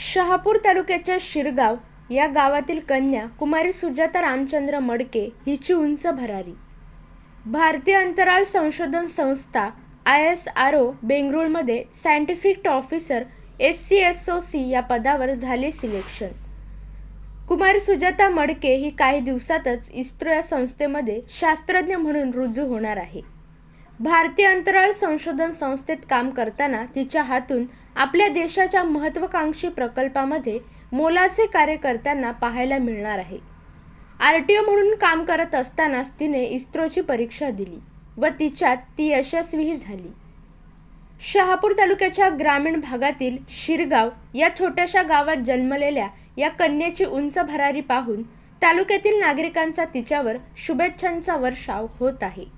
शहापूर तालुक्याच्या शिरगाव या गावातील कन्या कुमारी सुजाता रामचंद्र मडके हिची उंच भरारी. भारतीय अंतराळ संशोधन संस्था I S R O बेंगळुरूमध्ये scientific officer S C S O C या पदावर झाले सिलेक्शन. कुमारी सुजाता मडके ही काही दिवसातच इस्रो या संस्थेमध्ये शास्त्रज्ञ म्हणून रुजू होणार आहे. भारतीय अंतराळ संशोधन संस्थेत काम करताना तिच्या हातून आपल्या देशाच्या महत्त्वाकांक्षी प्रकल्पामध्ये मोलाचे कार्य करताना पाहायला मिळणार आहे. आर टी ओ म्हणून काम करत असतानाच तिने इस्रोची परीक्षा दिली व तिच्यात ती यशस्वीही झाली. शहापूर तालुक्याच्या ग्रामीण भागातील शिरगाव या छोट्याशा गावात जन्मलेल्या या कन्येची उंच भरारी पाहून तालुक्यातील नागरिकांचा तिच्यावर शुभेच्छांचा वर्षाव होत आहे.